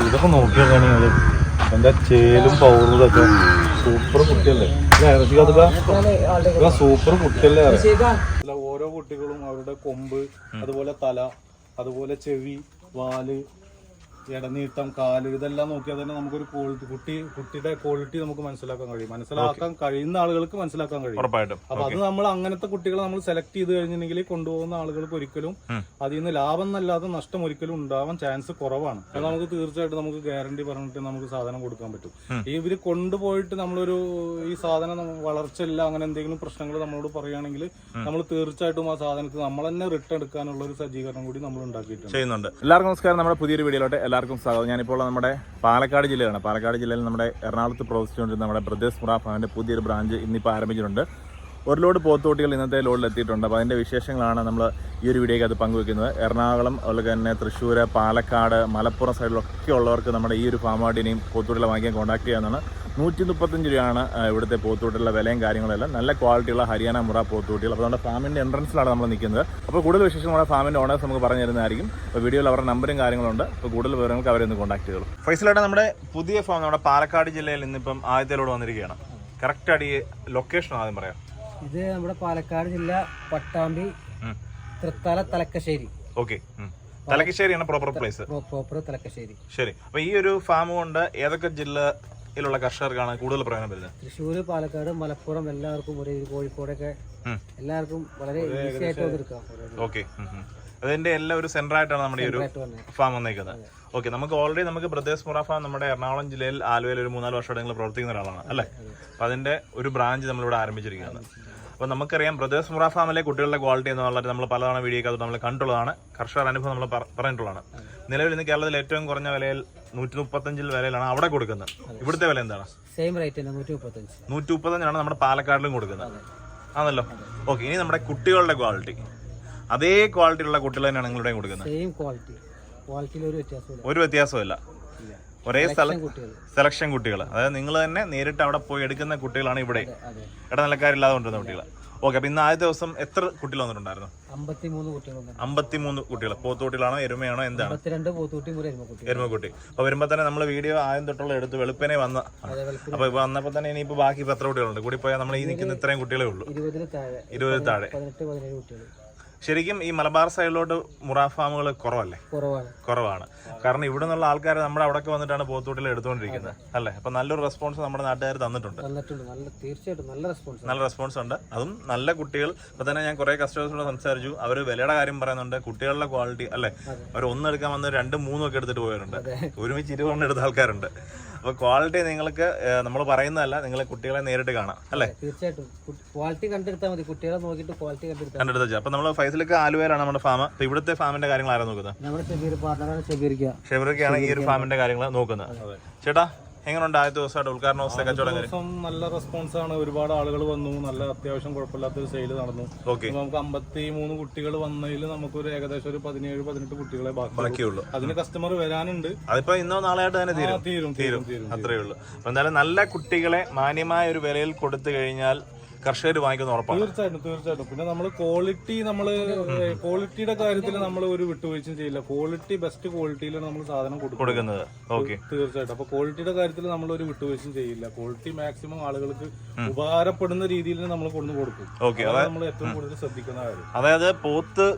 ഇതൊക്കെ നോക്കിയാണെങ്കിൽ എന്താ ചേലും പൗറും ഇതൊക്കെ സൂപ്പർ കുട്ടിയല്ലേ? സൂപ്പർ കുട്ടിയല്ലേ ഓരോ കുട്ടികളും അവരുടെ കൊമ്പ് അതുപോലെ തല അതുപോലെ ചെവി വാൽ ഇടനീട്ടം കാൽ ഇതെല്ലാം നോക്കിയാൽ തന്നെ നമുക്കൊരു ക്വാളിറ്റി കുട്ടി കുട്ടിയുടെ ക്വാളിറ്റി നമുക്ക് മനസ്സിലാക്കാൻ കഴിയും. മനസ്സിലാക്കാൻ കഴിയുന്ന ആളുകൾക്ക് മനസ്സിലാക്കാൻ കഴിയും. ഉറപ്പായിട്ടും. അപ്പൊ അത് നമ്മൾ അങ്ങനത്തെ കുട്ടികളെ നമ്മൾ സെലക്ട് ചെയ്ത് കഴിഞ്ഞിട്ടുണ്ടെങ്കിൽ കൊണ്ടുപോകുന്ന ആളുകൾക്ക് ഒരിക്കലും അതിൽ നിന്ന് ലാഭം എന്നല്ലാതെ നഷ്ടം ഒരിക്കലും ഉണ്ടാവാൻ ചാൻസ് കുറവാണ്. അത് നമുക്ക് തീർച്ചയായിട്ടും നമുക്ക് ഗ്യാരണ്ടി പറഞ്ഞിട്ട് നമുക്ക് സാധനം കൊടുക്കാൻ പറ്റും. ഈ ഇവർ കൊണ്ടുപോയിട്ട് നമ്മളൊരു ഈ സാധനം വളർച്ച വളർച്ചയില്ല അങ്ങനെ എന്തെങ്കിലും പ്രശ്നങ്ങൾ നമ്മളോട് പറയുകയാണെങ്കിൽ നമ്മൾ തീർച്ചയായിട്ടും ആ സാധനത്തിന് നമ്മൾ തന്നെ റിട്ടേൺ എടുക്കാനുള്ള ഒരു സജ്ജീകരണം കൂടി നമ്മൾ ഉണ്ടാക്കിയിട്ടുണ്ട്. ചെയ്യുന്നുണ്ട്. എല്ലാവർക്കും നമസ്കാരം. നമ്മുടെ പുതിയൊരു വീഡിയോയിലോട്ട് എല്ലാവർക്കും സ്വാഗതം. ഞാനിപ്പോൾ നമ്മുടെ പാലക്കാട് ജില്ലയാണ് പാലക്കാട് ജില്ലയിൽ നമ്മുടെ എറണാകുളത്ത് പ്രവർത്തിച്ചുകൊണ്ടിരുന്ന നമ്മുടെ ബ്രദേഴ്സ് മുറാഫ് അവന്റെ പുതിയൊരു ബ്രാഞ്ച് ഇന്നിപ്പോൾ ആരംഭിച്ചിട്ടുണ്ട്. ഒരു ലോഡ് പോത്തോട്ടികൾ ഇന്നത്തെ ലോഡിൽ എത്തിയിട്ടുണ്ട്. അപ്പോൾ അതിന്റെ വിശേഷങ്ങളാണ് നമ്മൾ ഈ ഒരു വീഡിയോയ്ക്ക് അത് പങ്കുവെക്കുന്നത്. എറണാകുളം അതുപോലെ തന്നെ തൃശ്ശൂർ പാലക്കാട് മലപ്പുറം സൈഡിലൊക്കെ ഉള്ളവർക്ക് നമ്മുടെ ഈ ഒരു ഫാമാടിനെയും പോത്തോട്ടികളെ വാങ്ങിക്കാൻ കോൺടാക്ട് ചെയ്യാവുന്നതാണ്. നൂറ്റി മുപ്പത്തഞ്ച് രൂപയാണ് ഇവിടുത്തെ പോത്തുകുട്ടികളുടെ വിലയും കാര്യങ്ങളെല്ലാം. നല്ല ക്വാളിറ്റിയുള്ള ഹരിയാന മുറ പോത്തുകുട്ടികൾ. അപ്പോൾ നമ്മുടെ ഫാമിന്റെ എൻട്രൻസിലാണ് നമ്മൾ നിൽക്കുന്നത്. അപ്പോൾ കൂടുതൽ വിശേഷം നമ്മുടെ ഫാമിന്റെ ഓണേഴ്സ് നമുക്ക് പറഞ്ഞു തരുന്നതായിരിക്കും. അപ്പോൾ വീഡിയോയിൽ അവരുടെ നമ്പറും കാര്യങ്ങളുണ്ട്. അപ്പോൾ കൂടുതൽ വിവരങ്ങൾക്ക് അവരെ ഒന്ന് കോൺടാക്ട് ചെയ്തോളൂ. ഫൈസലായിട്ട് നമ്മുടെ പുതിയ ഫാം നമ്മുടെ പാലക്കാട് ജില്ലയിൽ നിന്നിപ്പം ആദ്യത്തിലൂടെ വന്നിരിക്കുകയാണ്. കറക്റ്റ് അടി ലൊക്കേഷൻ ആദ്യം പറയാം. ഇത് നമ്മുടെ പാലക്കാട് ജില്ല Pattambi. Thrithala Thalakkassery. Okay തലക്കശ്ശേരിയാണ് proper place pro- proper Thalakkassery. ശരി. അപ്പൊ ഈ ഒരു ഫാം കൊണ്ട് ഏതൊക്കെ ജില്ലയിലുള്ള കർഷകർക്കാണ് കൂടുതൽ പ്രയോജനം വരുന്നത്? തൃശ്ശൂര് പാലക്കാട് മലപ്പുറം എല്ലാവർക്കും ഒരേ കോഴിക്കോടൊക്കെ എല്ലാവർക്കും വളരെ ഈസി ആയിട്ട് ഓക്കെ. അതിന്റെ എല്ലാം ഒരു സെന്റർ ആയിട്ടാണ് നമ്മുടെ ഈ ഒരു ഫാം വന്നേക്കുന്നത്. ഓക്കെ നമുക്ക് ഓൾറെഡി നമുക്ക് ബ്രദേഴ്സ് മുറ ഫാം നമ്മുടെ എറണാകുളം ജില്ലയിൽ ആലുവയിൽ ഒരു മൂന്നാൽ വർഷമായിട്ട് നിങ്ങൾ പ്രവർത്തിക്കുന്ന ഒരാളാണ് അല്ലേ? അപ്പൊ അതിന്റെ ഒരു ബ്രാഞ്ച് നമ്മളിവിടെ ആരംഭിച്ചിരിക്കുകയാണ്. അപ്പോൾ നമുക്കറിയാം ബ്രദേഴ്സ് മുറ ഫാമിലെ കുട്ടികളുടെ ക്വാളിറ്റി എന്ന് പറഞ്ഞാൽ നമ്മൾ പലതവണ വീഡിയോ അത് നമ്മൾ കണ്ടുള്ളതാണ് കർഷകർ അനുഭവം നമ്മൾ പറഞ്ഞിട്ടുള്ളതാണ്. നിലവിൽ ഇന്ന് കേരളത്തിൽ ഏറ്റവും കുറഞ്ഞ വിലയിൽ നൂറ്റി മുപ്പത്തഞ്ചിൽ വിലയിലാണ് അവിടെ കൊടുക്കുന്നത്. ഇവിടുത്തെ വില എന്താണ്? സെയിം റേറ്റ് തന്നെ നൂറ്റി മുപ്പത്തഞ്ച് നൂറ്റി മുപ്പത്തഞ്ചാണ് നമ്മുടെ പാലക്കാടിലും കൊടുക്കുന്നത്. ആണല്ലോ? ഓക്കെ ഇനി നമ്മുടെ കുട്ടികളുടെ ക്വാളിറ്റി അതേ ക്വാളിറ്റിയുള്ള കുട്ടികൾ തന്നെയാണ് നിങ്ങളുടെ കൊടുക്കുന്നത്. സെയിം ക്വാളിറ്റി ക്വാളിറ്റിയിൽ ഒരു വ്യത്യാസമില്ല ഒരു വ്യത്യാസമില്ല ഒരേ സ്ഥലം സെലക്ഷൻ കുട്ടികൾ അതായത് നിങ്ങൾ തന്നെ നേരിട്ട് അവിടെ പോയി എടുക്കുന്ന കുട്ടികളാണ് ഇവിടെ. ഇടനിലക്കാരില്ലാതെ കൊണ്ടുവരുന്ന കുട്ടികൾ ഓക്കെ അപ്പൊ ഇന്ന് ആദ്യ ദിവസം എത്ര കുട്ടികൾ വന്നിട്ടുണ്ടായിരുന്നു? അമ്പത്തിമൂന്ന് കുട്ടികൾ പോത്തുകുട്ടികളാണോ എരുമയാണോ എന്താണ്? എരുമക്കുട്ടി. അപ്പൊ വരുമ്പോ തന്നെ നമ്മൾ വീഡിയോ ആദ്യം തൊട്ടുള്ള എടുത്ത് വെളുപ്പിനെ വന്ന അപ്പൊ ഇപ്പൊ വന്നപ്പോ തന്നെ ഇനിയിപ്പോ ബാക്കി ഇപ്പൊ എത്ര കുട്ടികളുണ്ട്? കൂടി പോയാൽ നമ്മൾ ഈ നിൽക്കുന്ന ഇത്രയും കുട്ടികളേ ഉള്ളൂ. ഇരുപതിന് താഴെ. ശരിക്കും ഈ മലബാർ സൈഡിലോട്ട് മുറാ ഫാമുകൾ കുറവല്ലേ? കുറവാണ്. കുറവാണ്. കാരണം ഇവിടെ നിന്നുള്ള ആൾക്കാർ നമ്മുടെ അവിടെയൊക്കെ വന്നിട്ടാണ് പോത്തൂട്ടിൽ എടുത്തുകൊണ്ടിരിക്കുന്നത്. അല്ലേ? അപ്പൊ നല്ലൊരു റെസ്പോൺസ് നമ്മുടെ നാട്ടുകാർ തന്നിട്ടുണ്ട്. തന്നിട്ടുണ്ട്. നല്ല തീർച്ചയായിട്ടും നല്ല റെസ്പോൺസ് നല്ല റെസ്പോൺസ് ഉണ്ട്. അതും നല്ല കുട്ടികൾ. ഇപ്പൊ തന്നെ ഞാൻ കുറെ കസ്റ്റമേഴ്സിനോട് സംസാരിച്ചു. അവർ വിലയുടെ കാര്യം പറയുന്നുണ്ട്. കുട്ടികളുടെ ക്വാളിറ്റി അല്ലെ? അവർ ഒന്നെടുക്കാൻ വന്ന് രണ്ടും മൂന്നും ഒക്കെ എടുത്തിട്ട് പോയവരുണ്ട്. ഒരുമിച്ച് ഇരുപതെണ്ണം എടുത്ത ആൾക്കാരുണ്ട്. അപ്പൊ ക്വാളിറ്റി നിങ്ങൾക്ക് നമ്മൾ പറയുന്നതല്ല നിങ്ങൾ കുട്ടികളെ നേരിട്ട് കാണാം അല്ലേ? തീർച്ചയായിട്ടും. ക്വാളിറ്റി കണ്ടെടുത്താൽ മതി. കുട്ടികളെ നോക്കിയിട്ട് ക്വാളിറ്റി കണ്ടെടുത്താൽ നമ്മൾ ഫൈസലിക്ക് ആലുവയിലാണ് നമ്മുടെ ഫാം അപ്പൊ ഇവിടുത്തെ ഫാമിന്റെ കാര്യങ്ങൾ ആരാ നോക്കുന്നത്? നമ്മുടെ ഷബീർ പാർട്ണറാണ് ഈ ഒരു ഫാമിന്റെ കാര്യങ്ങൾ നോക്കുന്നത്. ചേട്ടാ എങ്ങനെയുണ്ട് ആദ്യ ദിവസമായിട്ട് ഉദ്ഘാടന ദിവസത്തെ കച്ചവടം ദിവസം നല്ല റെസ്പോൺസ് ആണ്. ഒരുപാട് ആളുകൾ വന്നു. നല്ല അത്യാവശ്യം കുഴപ്പമില്ലാത്തൊരു സെയിൽ നടന്നു. നമുക്ക് അമ്പത്തി മൂന്ന് കുട്ടികൾ വന്നതിൽ നമുക്കൊരു ഏകദേശം ഒരു പതിനേഴ് പതിനെട്ട് കുട്ടികളെ ബാക്കി ബാക്കിയുള്ളൂ. അതിന് കസ്റ്റമർ വരാനുണ്ട്. അതിപ്പോ ഇന്നോ നാളെയായിട്ട് തന്നെ തീരും. തീരും തീരും. തീരും അത്രേ ഉള്ളൂ എന്തായാലും നല്ല കുട്ടികളെ മാന്യമായ ഒരു വിലയിൽ കൊടുത്തു കഴിഞ്ഞാൽ കർഷകർ വാങ്ങിക്കുന്ന ഉറപ്പാണ്. തീർച്ചയായിട്ടും തീർച്ചയായിട്ടും. പിന്നെ നമ്മൾ ക്വാളിറ്റി നമ്മൾ ക്വാളിറ്റിയുടെ കാര്യത്തിൽ നമ്മൾ ഒരു വിട്ടുവീഴ്ചയും ചെയ്യില്ല. ക്വാളിറ്റി ബെസ്റ്റ് ക്വാളിറ്റിയിലാണ് നമ്മൾ സാധനം കൊടുക്കുന്നത്. ഓക്കെ. തീർച്ചയായിട്ടും. അപ്പൊ ക്വാളിറ്റിയുടെ കാര്യത്തിൽ നമ്മൾ ഒരു വിട്ടുവീഴ്ചയും ചെയ്യില്ല. ക്വാളിറ്റി മാക്സിമം ആളുകൾക്ക് ഉപകാരപ്പെടുന്ന രീതിയിൽ നമ്മൾ കൊണ്ടു കൊടുക്കും നമ്മൾ ഏറ്റവും കൂടുതൽ ശ്രദ്ധിക്കുന്ന കാര്യം. അതായത് പോത്ത്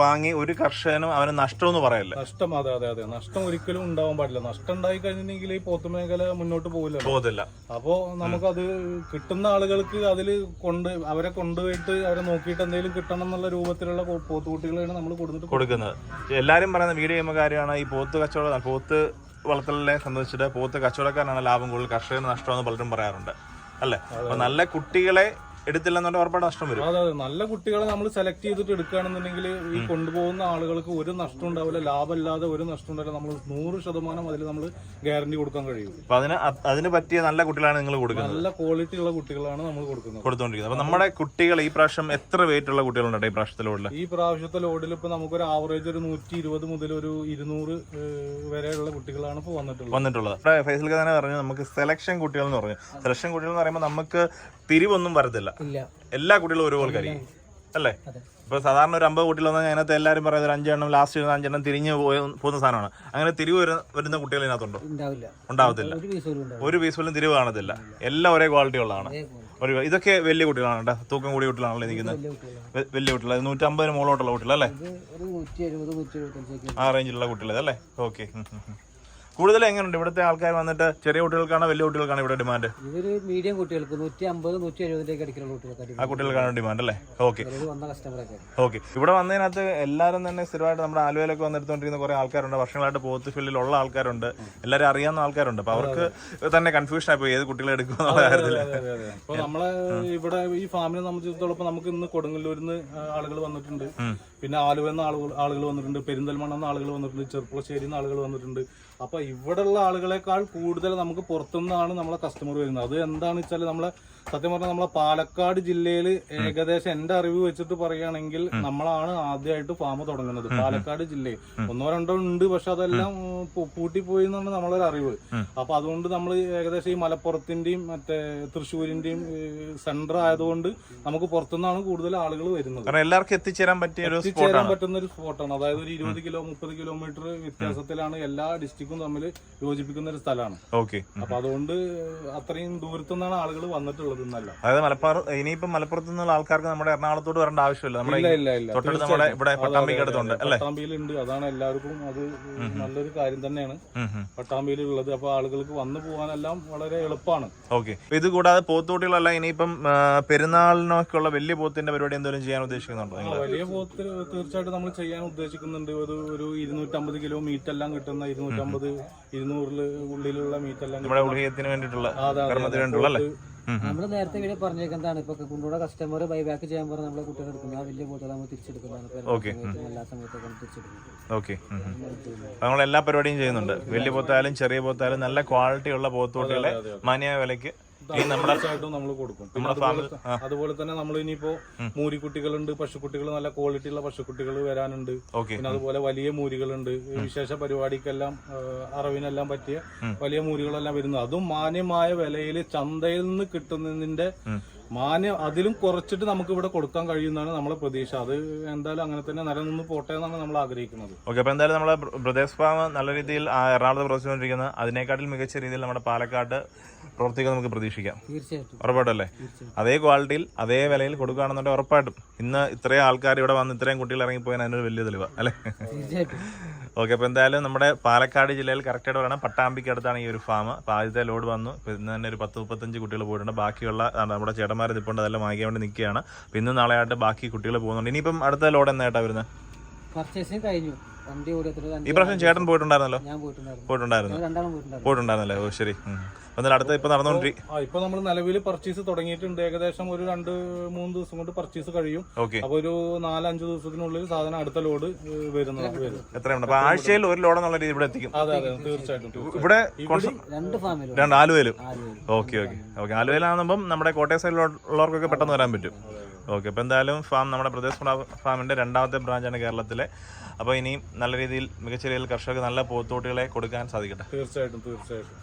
വാങ്ങി ഒരു കർഷകനും അവന് നഷ്ടം എന്ന് പറയല്ല? നഷ്ടം അതെ അതെ അതെ. നഷ്ടം ഒരിക്കലും ഉണ്ടാവാൻ പാടില്ല. നഷ്ടം ഉണ്ടായി കഴിഞ്ഞെങ്കിൽ ഈ പോത്ത് മേഖല മുന്നോട്ട് പോകില്ല പോകത്തില്ല അപ്പോ നമുക്കത് കിട്ടുന്ന ആളുകൾക്ക് അതിൽ കൊണ്ട് അവരെ കൊണ്ടുപോയിട്ട് അവരെ നോക്കിയിട്ട് എന്തെങ്കിലും കിട്ടണം എന്നുള്ള രൂപത്തിലുള്ള പോത്ത് കുട്ടികളാണ് നമ്മൾ കൊടുത്തിട്ട് കൊടുക്കുന്നത്. എല്ലാരും പറയുന്ന വീഡിയോ ചെയ്യുമ്പോൾ കാര്യമാണ് ഈ പോത്ത് കച്ചവടം പോത്ത് വളർത്തലിനെ സംബന്ധിച്ചിട്ട് പോത്ത് കച്ചവടക്കാരാണ് ലാഭം കൂടുതൽ കർഷകന് നഷ്ടമെന്ന് പലരും പറയാറുണ്ട്. അല്ലേ? അപ്പൊ നല്ല കുട്ടികളെ എടുത്തില്ലെന്നുണ്ടെങ്കിൽ ഉറപ്പായിട്ട് നഷ്ടം വരും. അതെ അതെ. നല്ല കുട്ടികളെ നമ്മൾ സെലക്ട് ചെയ്തിട്ട് എടുക്കുകയാണെന്നുണ്ടെങ്കിൽ ഈ കൊണ്ടുപോകുന്ന ആളുകൾക്ക് ഒരു നഷ്ടം ഉണ്ടാവില്ല. ലാഭമില്ലാതെ ഒരു നഷ്ടം ഉണ്ടാവില്ല. നമ്മൾ നൂറ് ശതമാനം അതിൽ നമ്മൾ ഗ്യാരണ്ടി കൊടുക്കാൻ കഴിയും. അപ്പൊ അതിന് അതിന് പറ്റിയ നല്ല കുട്ടികളാണ് നിങ്ങൾ കൊടുക്കുന്നത്. നല്ല ക്വാളിറ്റി ഉള്ള കുട്ടികളാണ് നമ്മൾ കൊടുക്കുന്നത്. കൊടുത്തോണ്ടിരിക്കുന്നത്. അപ്പൊ നമ്മുടെ കുട്ടികൾ ഈ പ്രാവശ്യം എത്ര വെയിറ്റ് ഉള്ള കുട്ടികളുണ്ട് ഈ പ്രാവശ്യത്തിലുള്ള ഈ പ്രാവശ്യത്തെ ലോഡിൽ ഇപ്പൊ നമുക്കൊരു ആവറേജ് ഒരു നൂറ്റി ഇരുപത് മുതൽ ഒരു ഇരുന്നൂറ് വരെയുള്ള കുട്ടികളാണ് ഇപ്പൊ വന്നിട്ടുള്ളത്. വന്നിട്ടുള്ളത്. അപ്പൊ ഫൈസൽ തന്നെ പറഞ്ഞു നമുക്ക് സെലക്ഷൻ കുട്ടികൾ എന്ന് പറഞ്ഞു. സെലക്ഷൻ കുട്ടികൾ എന്ന് പറയുമ്പോൾ നമുക്ക് തിരിവൊന്നും വരത്തില്ല. ഇല്ല. എല്ലാ കുട്ടികളും ഒരുപോലെ കരിയും. അല്ലേ? ഇപ്പൊ സാധാരണ ഒരു അമ്പത് കുട്ടികൾ വന്നാൽ അതിനകത്ത് എല്ലാവരും പറയുന്നത് ഒരു അഞ്ചെണ്ണം ലാസ്റ്റ് ഒരു അഞ്ചെണ്ണം തിരിഞ്ഞ് പോകുന്ന സാധനമാണ്. അങ്ങനെ തിരിവ് വരുന്ന കുട്ടികൾ ഇതിനകത്തുണ്ടോ? ഉണ്ടാവത്തില്ല. ഒരു പീസ് പോലും തിരിവ് കാണത്തില്ല. എല്ലാം ഒരേ ക്വാളിറ്റി ഉള്ളതാണ്. ഒരു ഇതൊക്കെ വലിയ കുട്ടികളാണ് കേട്ടോ. തൂക്കം കൂടിയ കുട്ടികളാണല്ലോ ഇരിക്കുന്നത്. വലിയ കുട്ടികൾ നൂറ്റമ്പതിന് മുകളിലോട്ടുള്ള കുട്ടികൾ അല്ലേ ആ റേഞ്ചിലുള്ള കുട്ടികൾ അല്ലേ ഓക്കെ കൂടുതൽ എങ്ങനെയുണ്ട് ഇവിടുത്തെ ആൾക്കാർ വന്നിട്ട് ചെറിയ കുട്ടികൾക്കാണോ വലിയ കുട്ടികൾക്കാണോ ഇവിടെ ഡിമാൻഡ് ഇവർ മീഡിയം കുട്ടികൾക്ക് നൂറ്റി അമ്പത് നൂറ്റി എഴുപതിലേക്ക് അടിക്കുന്ന ആ കുട്ടികൾക്കാണ് ഡിമാൻഡ് അല്ലേ? ഓക്കെ വന്ന കസ്റ്റമറൊക്കെ ഓക്കെ ഇവിടെ വന്നതിനകത്ത് എല്ലാവരും തന്നെ സ്ഥിരമായിട്ട് നമ്മുടെ ആലുവയിലൊക്കെ വന്നെടുത്തോണ്ടിരിക്കുന്ന കുറെ ആൾക്കാരുണ്ട്. വർഷങ്ങളായിട്ട് പോത്ത് ഫീൽഡിലുള്ള ആൾക്കാരുണ്ട്. എല്ലാവരും അറിയാവുന്ന ആൾക്കാരുണ്ട്. അപ്പൊ അവർക്ക് തന്നെ കൺഫ്യൂഷൻ ആയിപ്പോയി ഏത് കുട്ടികളെ എടുക്കും എന്നുള്ള കാര്യത്തിൽ അപ്പൊ നമ്മളെ ഇവിടെ ഈ ഫാമിനെ സംബന്ധിച്ചിടത്തോളം നമുക്ക് ഇന്ന് കൊടുങ്ങല്ലൂരിന്ന് ആളുകൾ വന്നിട്ടുണ്ട്. പിന്നെ ആലുവെന്ന ആളുകൾ ആളുകൾ വന്നിട്ടുണ്ട്. പെരിന്തൽമണ്ണ എന്ന ആളുകൾ വന്നിട്ടുണ്ട്. ചെറുപ്പുളശ്ശേരി ആളുകൾ വന്നിട്ടുണ്ട്. അപ്പൊ ഇവിടെയുള്ള ആളുകളെക്കാൾ കൂടുതൽ നമുക്ക് പുറത്തുനിന്നാണ് നമ്മളെ കസ്റ്റമർ വരുന്നത്. അത് എന്താണെന്ന് വെച്ചാൽ നമ്മളെ സത്യം പറഞ്ഞാൽ നമ്മളെ പാലക്കാട് ജില്ലയിൽ ഏകദേശം എന്റെ അറിവ് വെച്ചിട്ട് പറയുകയാണെങ്കിൽ നമ്മളാണ് ആദ്യമായിട്ട് ഫാം തുടങ്ങുന്നത്. പാലക്കാട് ജില്ലയിൽ. ഒന്നോ രണ്ടോ ഉണ്ട് പക്ഷെ അതെല്ലാം പൂട്ടിപ്പോയി എന്നാണ് നമ്മളൊരു അറിവ്. അപ്പൊ അതുകൊണ്ട് നമ്മൾ ഏകദേശം ഈ മലപ്പുറത്തിന്റെയും മറ്റേ തൃശ്ശൂരിന്റെയും സെന്റർ ആയതുകൊണ്ട് നമുക്ക് പുറത്തുനിന്നാണ് കൂടുതൽ ആളുകൾ വരുന്നത്. എല്ലാവർക്കും എത്തിച്ചേരാൻ പറ്റിയ എത്തിച്ചേരാൻ പറ്റുന്ന ഒരു സ്പോട്ടാണ് അതായത് ഒരു ഇരുപത് കിലോ മുപ്പത് കിലോമീറ്റർ വ്യത്യാസത്തിലാണ് എല്ലാ ഡിസ്ട്രിക്റ്റും തമ്മിൽ യോജിപ്പിക്കുന്ന ഒരു സ്ഥലമാണ്. ഓക്കെ. അപ്പൊ അതുകൊണ്ട് അത്രയും ദൂരത്തുനിന്നാണ് ആളുകൾ വന്നിട്ടുള്ളത് എന്നല്ല അതായത് മലപ്പുറം ഇനിയിപ്പം മലപ്പുറത്ത് നിന്നുള്ള ആൾക്കാർക്ക് നമ്മുടെ എറണാകുളത്തോട് വരേണ്ട ആവശ്യമില്ല. നമ്മുടെ ഇല്ല ഇല്ല തൊട്ടടുത്ത് നമ്മുടെ ഇവിടെ പട്ടാമ്പിക്ക് അടുത്തുണ്ട് അല്ലേ? പട്ടാമ്പിയിലുണ്ട്. അതാണ് എല്ലാവർക്കും അത് നല്ലൊരു കാര്യം തന്നെയാണ്. പട്ടാമ്പിയിലുള്ളത്. അപ്പൊ ആളുകൾക്ക് വന്നു പോകാനെല്ലാം വളരെ എളുപ്പമാണ്. ഓക്കെ. ഇത് കൂടാതെ പോത്തോട്ടികളല്ല ഇനിയിപ്പം പെരുന്നാളിനൊക്കെയുള്ള വലിയ പോത്തിന്റെ പരിപാടി എന്തെങ്കിലും ചെയ്യാൻ ഉദ്ദേശിക്കുന്നുണ്ടോ വലിയ പോത്ത് തീർച്ചയായിട്ടും നമ്മൾ ചെയ്യാൻ ഉദ്ദേശിക്കുന്നുണ്ട്. ഒരു ഒരു ഇരുന്നൂറ്റമ്പത് കിലോ മീറ്റ് എല്ലാം കിട്ടുന്ന ഇരുന്നൂറ്റമ്പത് ഇരുന്നൂറിൽ ഉള്ളിലുള്ള മീറ്റ് എല്ലാം നമ്മുടെ ഉള്ളിയത്തിന് വേണ്ടിയിട്ടുള്ള നമ്മൾ കർമ്മത്തിന് അല്ലേ. നമ്മൾ നേരത്തെ വീഡിയോ പറഞ്ഞേക്കുന്നതാണ് ഇപ്പൊ കൊണ്ടുകൂടെ കസ്റ്റമർ ബൈബാക്ക് ചെയ്യാൻ പറഞ്ഞ നമ്മളെ കുട്ടികൾ എടുക്കുന്നത് ആ വലിയ ബോട്ടുകൾ നമ്മൾ തിരിച്ചെടുക്കുന്നതാണ്. എല്ലാ സമയത്തൊക്കെ നമ്മൾ തിരിച്ചെടുക്കുന്നത് ഓക്കെ നമ്മൾ എല്ലാ പരിപാടിയും ചെയ്യുന്നുണ്ട്. വലിയ പോത്താലും ചെറിയ പോത്താലും നല്ല ക്വാളിറ്റി ഉള്ള പോത്തുകുട്ടികളെ മാന്യ വിലയ്ക്ക് തീർച്ചയായിട്ടും നമ്മൾ കൊടുക്കും. പിന്നെ അതുപോലെ അതുപോലെ തന്നെ നമ്മൾ ഇനിയിപ്പോ മൂരിക്കുട്ടികളുണ്ട് പശുക്കുട്ടികൾ നല്ല ക്വാളിറ്റി ഉള്ള പശുക്കുട്ടികൾ വരാനുണ്ട്. പിന്നെ അതുപോലെ വലിയ മൂരികളുണ്ട്. വിശേഷ പരിപാടിക്കെല്ലാം അറിവിനെല്ലാം പറ്റിയ വലിയ മൂരികളെല്ലാം വരുന്നു. അതും മാന്യമായ വിലയിൽ ചന്തയിൽ നിന്ന് കിട്ടുന്നതിന്റെ മാന്യ അതിലും കുറച്ചിട്ട് നമുക്ക് ഇവിടെ കൊടുക്കാൻ കഴിയുന്നതാണ് നമ്മളെ പ്രതീക്ഷ. അത് എന്തായാലും അങ്ങനെ തന്നെ നിലനിന്ന് പോട്ടെ എന്നാണ് നമ്മൾ ആഗ്രഹിക്കുന്നത്. ഓക്കെ അപ്പൊ എന്തായാലും നമ്മുടെ ബ്രദേഴ്സ് ഫാം നല്ല രീതിയിൽ എറണാകുളത്ത് പ്രവർത്തിച്ചുകൊണ്ടിരിക്കുന്നത് അതിനേക്കാട്ടിൽ മികച്ച രീതിയിൽ നമ്മുടെ പാലക്കാട് പ്രവർത്തിക്കാൻ നമുക്ക് പ്രതീക്ഷിക്കാം. തീർച്ചയായിട്ടും. ഉറപ്പായിട്ടല്ലേ? അതേ ക്വാളിറ്റിയിൽ അതേ വിലയിൽ കൊടുക്കുകയാണെന്നുണ്ടെങ്കിൽ ഉറപ്പായിട്ടും. ഇന്ന് ഇത്രയും ആൾക്കാർ ഇവിടെ വന്ന് ഇത്രയും കുട്ടികൾ ഇറങ്ങിപ്പോയാൽ അതിനൊരു വലിയ തെളിവ് അല്ലേ? ഓക്കെ അപ്പോൾ എന്തായാലും നമ്മുടെ പാലക്കാട് ജില്ലയിൽ കറക്റ്റായിട്ട് പറയണം. പട്ടാമ്പിക്ക് അടുത്താണ് ഈ ഒരു ഫാം അപ്പോൾ ആദ്യത്തെ ലോഡ് വന്നു. ഇന്ന് തന്നെ ഒരു പത്ത് മുപ്പത്തഞ്ച് കുട്ടികൾ പോയിട്ടുണ്ട്. ബാക്കിയുള്ള നമ്മുടെ ചേട്ടന്മാർ നിൽപ്പുണ്ട് അതെല്ലാം വാങ്ങിക്കാൻ വേണ്ടി നിൽക്കുകയാണ്. അപ്പോൾ ഇന്നും നാളെയായിട്ട് ബാക്കി കുട്ടികൾ പോകുന്നുണ്ട്. ഇനിയിപ്പം അടുത്ത ലോഡ് എന്നായിട്ടാണ് വരുന്നത്? പർച്ചേസിങ് കഴിഞ്ഞു. ഈ പ്രാവശ്യം ചേട്ടൻ പോയിട്ടുണ്ടായിരുന്നല്ലോ? പോയിട്ടുണ്ടായിരുന്നു. പോയിട്ടുണ്ടായിരുന്നല്ലേ? ഓ ശരി. അടുത്ത നടന്നുകൊണ്ടിരിക്കും ഇപ്പൊ നമ്മൾ നിലവിൽ പർച്ചേസ് തുടങ്ങിയിട്ടുണ്ട്. ഏകദേശം ഒരു രണ്ട് മൂന്ന് ദിവസം കൊണ്ട് പർച്ചേസ് കഴിയും. ഓക്കെ. അപ്പൊ ഒരു നാലഞ്ച് ദിവസത്തിനുള്ളിൽ സാധനം അടുത്ത ലോഡ് വരുന്നത് എത്രയുണ്ട് ആഴ്ചയിൽ ഒരു ലോഡ് എന്നുള്ള രീതി ഇവിടെ എത്തിക്കും. അതെ അതെ തീർച്ചയായിട്ടും ഇവിടെ രണ്ട് ആലുവയിലും. Okay okay. ഓക്കെ ആലുവയിലാകുമ്പം നമ്മുടെ കോട്ടയം സൈഡിലുള്ളവർക്കൊക്കെ പെട്ടെന്ന് വരാൻ പറ്റും. ഓക്കെ അപ്പോൾ എന്തായാലും ഫാം നമ്മുടെ പ്രദേശ് ഫാമിന്റെ രണ്ടാമത്തെ ബ്രാഞ്ചാണ് കേരളത്തിലെ. അപ്പോൾ ഇനിയും നല്ല രീതിയിൽ മികച്ച രീതിയിൽ കർഷകർക്ക് നല്ല പോത്തോട്ടികളെ കൊടുക്കാൻ സാധിക്കട്ടെ. തീർച്ചയായിട്ടും തീർച്ചയായിട്ടും.